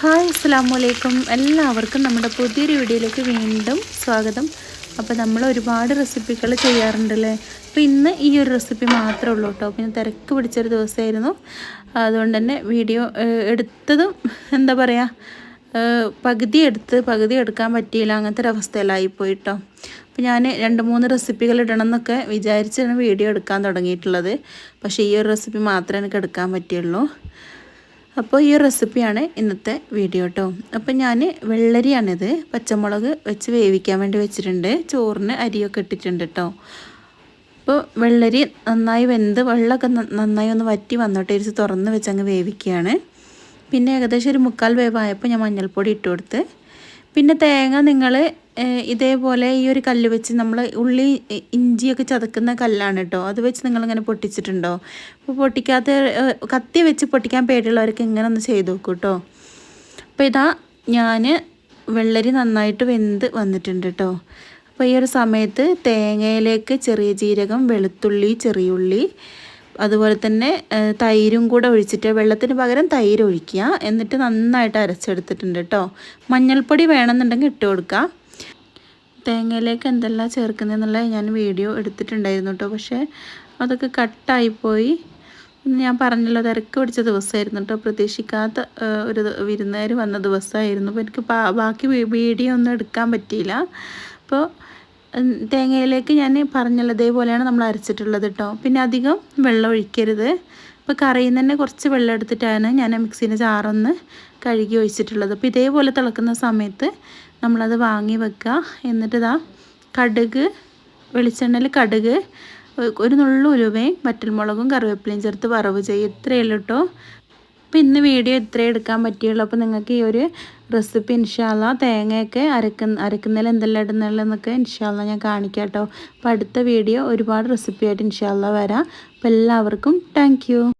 Hi അസ്സാം വലൈക്കും എല്ലാവർക്കും നമ്മുടെ പുതിയൊരു വീഡിയോയിലേക്ക് വീണ്ടും സ്വാഗതം. അപ്പോൾ നമ്മൾ ഒരുപാട് റെസിപ്പികൾ ചെയ്യാറുണ്ടല്ലേ? അപ്പോൾ ഇന്ന് ഈ ഒരു റെസിപ്പി മാത്രമേ ഉള്ളൂ കേട്ടോ. പിന്നെ തിരക്ക് പിടിച്ചൊരു ദിവസമായിരുന്നു. അതുകൊണ്ട് തന്നെ വീഡിയോ എടുത്തതും എന്താ പറയുക പകുതി എടുത്ത് പകുതി എടുക്കാൻ പറ്റിയില്ല. അങ്ങനത്തെ ഒരു അവസ്ഥയിലായിപ്പോയി കേട്ടോ. അപ്പോൾ ഞാൻ രണ്ട് മൂന്ന് റെസിപ്പികൾ ഇടണം എന്നൊക്കെ വിചാരിച്ചാണ് വീഡിയോ എടുക്കാൻ തുടങ്ങിയിട്ടുള്ളത്. പക്ഷേ ഈ ഒരു റെസിപ്പി മാത്രമേ എനിക്ക് എടുക്കാൻ പറ്റിയുള്ളൂ. അപ്പോൾ ഈ റെസിപ്പിയാണ് ഇന്നത്തെ വീഡിയോ കേട്ടോ അപ്പോൾ ഞാൻ വെള്ളരിയാണിത്. പച്ചമുളക് വെച്ച് വേവിക്കാൻ വേണ്ടി വെച്ചിട്ടുണ്ട്. ചോറിന് അരിയൊക്കെ ഇട്ടിട്ടുണ്ട് കേട്ടോ അപ്പോൾ വെള്ളരി നന്നായി വെന്ത് വെള്ളമൊക്കെ നന്നായി ഒന്ന് വറ്റി വന്നോട്ടെ ഇരിച്ച് തുറന്ന് വെച്ച് അങ്ങ് വേവിക്കുകയാണ്. പിന്നെ ഏകദേശം ഒരു മുക്കാൽ വേവായപ്പോൾ ഞാൻ മഞ്ഞൾപ്പൊടി ഇട്ട് കൊടുത്ത്. പിന്നെ തേങ്ങ നിങ്ങൾ ഇതേപോലെ ഈ ഒരു കല്ല് വെച്ച് നമ്മൾ ഉള്ളി ഇഞ്ചിയൊക്കെ ചതക്കുന്ന കല്ലാണ് കേട്ടോ അത് വെച്ച് നിങ്ങളിങ്ങനെ പൊട്ടിച്ചിട്ടുണ്ടോ? അപ്പോൾ പൊട്ടിക്കാത്ത കത്തി വെച്ച് പൊട്ടിക്കാൻ പേടിയുള്ളവർക്ക് ഇങ്ങനെ ഒന്ന് ചെയ്ത് നോക്കൂ കേട്ടോ അപ്പോൾ ഇതാ ഞാൻ വെള്ളരി നന്നായിട്ട് വെന്ത് വന്നിട്ടുണ്ട് കേട്ടോ അപ്പോൾ ഈ ഒരു സമയത്ത് തേങ്ങയിലേക്ക് ചെറിയ ജീരകം വെളുത്തുള്ളി ചെറിയുള്ളി അതുപോലെ തന്നെ തൈരും കൂടെ ഒഴിച്ചിട്ട് വെള്ളത്തിന് പകരം തൈര് ഒഴിക്കുക. എന്നിട്ട് നന്നായിട്ട് അരച്ചെടുത്തിട്ടുണ്ട് കേട്ടോ മഞ്ഞൾപ്പൊടി വേണമെന്നുണ്ടെങ്കിൽ ഇട്ട് കൊടുക്കുക തേങ്ങയിലേക്ക് എന്തെല്ലാം ചേർക്കുന്നതെന്നുള്ള ഞാൻ വീഡിയോ എടുത്തിട്ടുണ്ടായിരുന്നു കേട്ടോ പക്ഷേ അതൊക്കെ കട്ടായിപ്പോയി ഞാൻ പറഞ്ഞല്ലോ തിരക്ക് പിടിച്ച ദിവസമായിരുന്നു കേട്ടോ പ്രതീക്ഷിക്കാത്ത ഒരു വിരുന്നുകാർ വന്ന ദിവസമായിരുന്നു. അപ്പോൾ എനിക്ക് ബാക്കി വീഡിയോ ഒന്നും എടുക്കാൻ പറ്റിയില്ല. അപ്പോൾ തേങ്ങയിലേക്ക് ഞാൻ പറഞ്ഞല്ലോ ഇതേപോലെയാണ് നമ്മൾ അരച്ചിട്ടുള്ളത് കേട്ടോ പിന്നെ അധികം വെള്ളം ഒഴിക്കരുത്. ഇപ്പോൾ കറിയിൽ നിന്ന് തന്നെ കുറച്ച് വെള്ളം എടുത്തിട്ടാണ് ഞാൻ മിക്സീന്റെ ചാറൊന്ന് കഴുകി ഒഴിച്ചിട്ടുള്ളത്. അപ്പോൾ ഇതേപോലെ തിളക്കുന്ന സമയത്ത് നമ്മളത് വാങ്ങി വെക്കുക. എന്നിട്ട് ഇതാ കടുക് വെളിച്ചെണ്ണയിൽ കടുക് ഒരു നുള്ളു ഉലുവയും വറ്റൽമുളകും കറിവേപ്പിലയും ചേർത്ത് വറവ് ചെയ്യും ഇത്രയേ ഉള്ളൂ കേട്ടോ അപ്പോൾ ഇന്ന് വീഡിയോ ഇത്രേ എടുക്കാൻ പറ്റിയുള്ളൂ. അപ്പോൾ നിങ്ങൾക്ക് ഈ ഒരു റെസിപ്പി ഇൻഷാല്ല തേങ്ങയൊക്കെ അരക്കുന്ന അരക്കുന്നതിൽ എന്തെല്ലാം ഇടുന്നുള്ളതെന്നൊക്കെ ഇൻഷാല്ല ഞാൻ കാണിക്കാം കേട്ടോ അപ്പോൾ അടുത്ത വീഡിയോ ഒരുപാട് റെസിപ്പിയായിട്ട് ഇൻഷാല്ല വരാം. അപ്പോൾ എല്ലാവർക്കും താങ്ക്